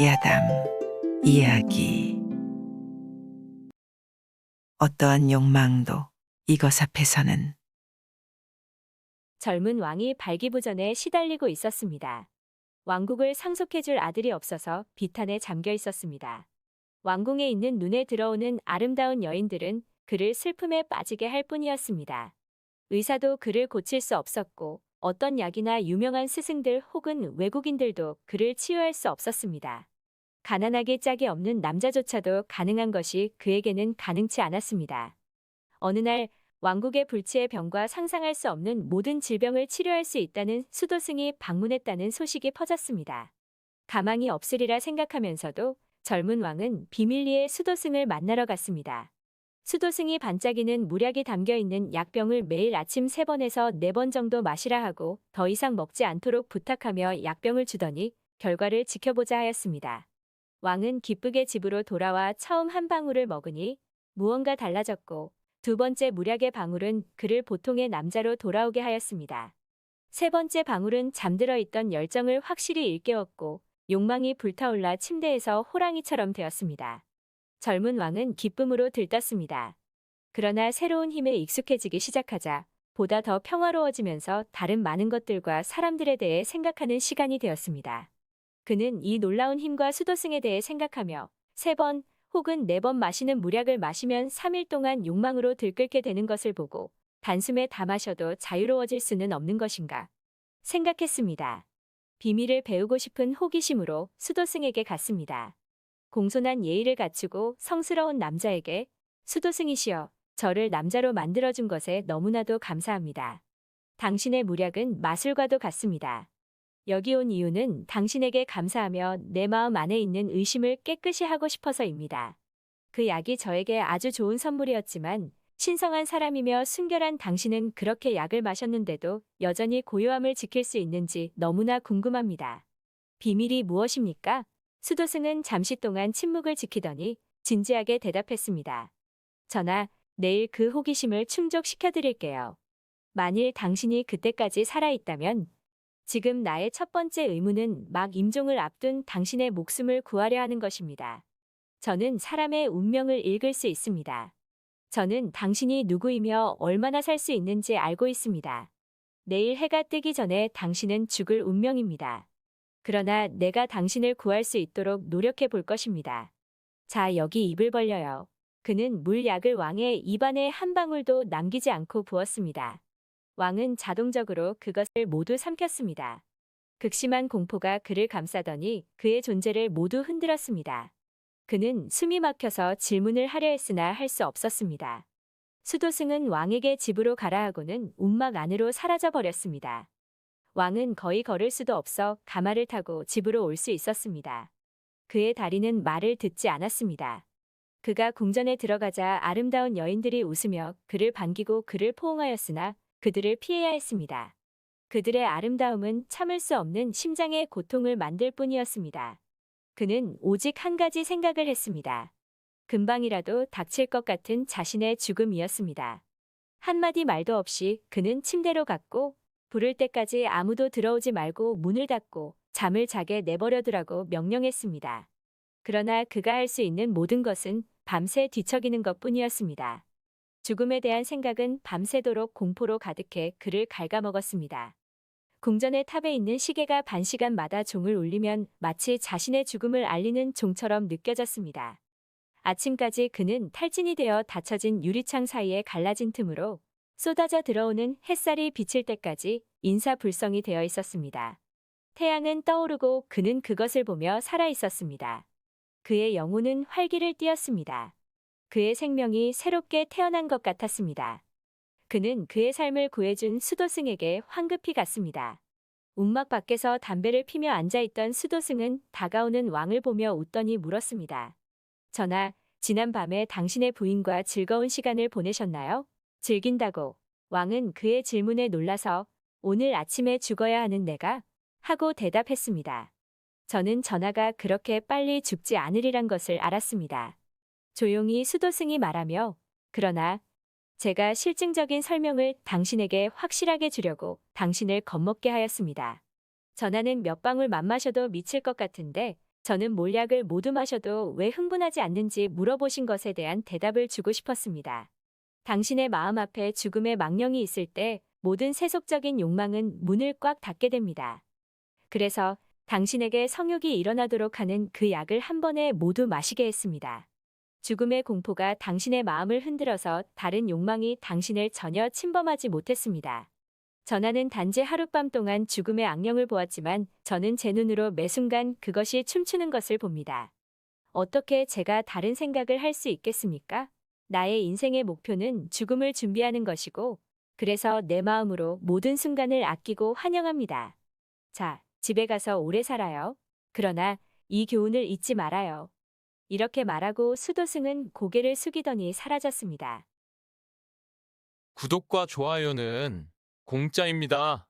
야담 이야기 어떠한 욕망도 이것 앞에서는 젊은 왕이 발기부전에 시달리고 있었습니다. 왕국을 상속해줄 아들이 없어서 비탄에 잠겨 있었습니다. 왕궁에 있는 눈에 들어오는 아름다운 여인들은 그를 슬픔에 빠지게 할 뿐이었습니다. 의사도 그를 고칠 수 없었고 어떤 약이나 유명한 스승들 혹은 외국인들도 그를 치유할 수 없었습니다. 가난하게 짝이 없는 남자조차도 가능한 것이 그에게는 가능치 않았습니다. 어느 날 왕국의 불치의 병과 상상할 수 없는 모든 질병을 치료할 수 있다는 수도승이 방문했다는 소식이 퍼졌습니다. 가망이 없으리라 생각하면서도 젊은 왕은 비밀리에 수도승을 만나러 갔습니다. 수도승이 반짝이는 물약이 담겨 있는 약병을 매일 아침 3번에서 4번 정도 마시라 하고 더 이상 먹지 않도록 부탁하며 약병을 주더니 결과를 지켜보자 하였습니다. 왕은 기쁘게 집으로 돌아와 처음 한 방울을 먹으니 무언가 달라졌고 두 번째 물약의 방울은 그를 보통의 남자로 돌아오게 하였습니다. 세 번째 방울은 잠들어 있던 열정을 확실히 일깨웠고 욕망이 불타올라 침대에서 호랑이처럼 되었습니다. 젊은 왕은 기쁨으로 들떴습니다. 그러나 새로운 힘에 익숙해지기 시작하자 보다 더 평화로워지면서 다른 많은 것들과 사람들에 대해 생각하는 시간이 되었습니다. 그는 이 놀라운 힘과 수도승에 대해 생각하며 세 번 혹은 네 번 마시는 물약을 마시면 3일 동안 욕망으로 들끓게 되는 것을 보고 단숨에 다 마셔도 자유로워질 수는 없는 것인가 생각했습니다. 비밀을 배우고 싶은 호기심으로 수도승에게 갔습니다. 공손한 예의를 갖추고 성스러운 남자에게 수도승이시여 저를 남자로 만들어준 것에 너무나도 감사합니다. 당신의 물약은 마술과도 같습니다. 여기 온 이유는 당신에게 감사하며 내 마음 안에 있는 의심을 깨끗이 하고 싶어서입니다. 그 약이 저에게 아주 좋은 선물이었지만 신성한 사람이며 순결한 당신은 그렇게 약을 마셨는데도 여전히 고요함을 지킬 수 있는지 너무나 궁금합니다. 비밀이 무엇입니까? 수도승은 잠시 동안 침묵을 지키더니 진지하게 대답했습니다. 전하, 내일 그 호기심을 충족시켜 드릴게요. 만일 당신이 그때까지 살아있다면 지금 나의 첫 번째 의무는 막 임종을 앞둔 당신의 목숨을 구하려 하는 것입니다. 저는 사람의 운명을 읽을 수 있습니다. 저는 당신이 누구이며 얼마나 살 수 있는지 알고 있습니다. 내일 해가 뜨기 전에 당신은 죽을 운명입니다. 그러나 내가 당신을 구할 수 있도록 노력해 볼 것입니다. 자, 여기 입을 벌려요. 그는 물약을 왕의 입안에 한 방울도 남기지 않고 부었습니다. 왕은 자동적으로 그것을 모두 삼켰습니다. 극심한 공포가 그를 감싸더니 그의 존재를 모두 흔들었습니다. 그는 숨이 막혀서 질문을 하려 했으나 할 수 없었습니다. 수도승은 왕에게 집으로 가라 하고는 움막 안으로 사라져 버렸습니다. 왕은 거의 걸을 수도 없어 가마를 타고 집으로 올 수 있었습니다. 그의 다리는 말을 듣지 않았습니다. 그가 궁전에 들어가자 아름다운 여인들이 웃으며 그를 반기고 그를 포옹하였으나 그들을 피해야 했습니다. 그들의 아름다움은 참을 수 없는 심장의 고통을 만들 뿐이었습니다. 그는 오직 한 가지 생각을 했습니다. 금방이라도 닥칠 것 같은 자신의 죽음이었습니다. 한마디 말도 없이 그는 침대로 갔고 부를 때까지 아무도 들어오지 말고 문을 닫고 잠을 자게 내버려두라고 명령했습니다. 그러나 그가 할 수 있는 모든 것은 밤새 뒤척이는 것 뿐이었습니다. 죽음에 대한 생각은 밤새도록 공포로 가득해 그를 갉아먹었습니다. 궁전의 탑에 있는 시계가 반 시간마다 종을 울리면 마치 자신의 죽음을 알리는 종처럼 느껴졌습니다. 아침까지 그는 탈진이 되어 닫혀진 유리창 사이에 갈라진 틈으로 쏟아져 들어오는 햇살이 비칠 때까지 인사불성이 되어 있었습니다. 태양은 떠오르고 그는 그것을 보며 살아 있었습니다. 그의 영혼은 활기를 띠었습니다. 그의 생명이 새롭게 태어난 것 같았습니다. 그는 그의 삶을 구해준 수도승에게 황급히 갔습니다. 움막 밖에서 담배를 피며 앉아있던 수도승은 다가오는 왕을 보며 웃더니 물었습니다. 전하, 지난 밤에 당신의 부인과 즐거운 시간을 보내셨나요? 즐긴다고. 왕은 그의 질문에 놀라서 오늘 아침에 죽어야 하는 내가 하고 대답했습니다. 저는 전하가 그렇게 빨리 죽지 않으리란 것을 알았습니다. 조용히 수도승이 말하며 그러나 제가 실증적인 설명을 당신에게 확실하게 주려고 당신을 겁먹게 하였습니다. 전하는 몇 방울 맘마셔도 미칠 것 같은데 저는 몰약을 모두 마셔도 왜 흥분하지 않는지 물어보신 것에 대한 대답을 주고 싶었습니다. 당신의 마음 앞에 죽음의 망령이 있을 때 모든 세속적인 욕망은 문을 꽉 닫게 됩니다. 그래서 당신에게 성욕이 일어나도록 하는 그 약을 한 번에 모두 마시게 했습니다. 죽음의 공포가 당신의 마음을 흔들어서 다른 욕망이 당신을 전혀 침범하지 못했습니다. 전하는 단지 하룻밤 동안 죽음의 악령을 보았지만 저는 제 눈으로 매 순간 그것이 춤추는 것을 봅니다. 어떻게 제가 다른 생각을 할 수 있겠습니까? 나의 인생의 목표는 죽음을 준비하는 것이고, 그래서 내 마음으로 모든 순간을 아끼고 환영합니다. 자, 집에 가서 오래 살아요. 그러나 이 교훈을 잊지 말아요. 이렇게 말하고 수도승은 고개를 숙이더니 사라졌습니다. 구독과 좋아요는 공짜입니다.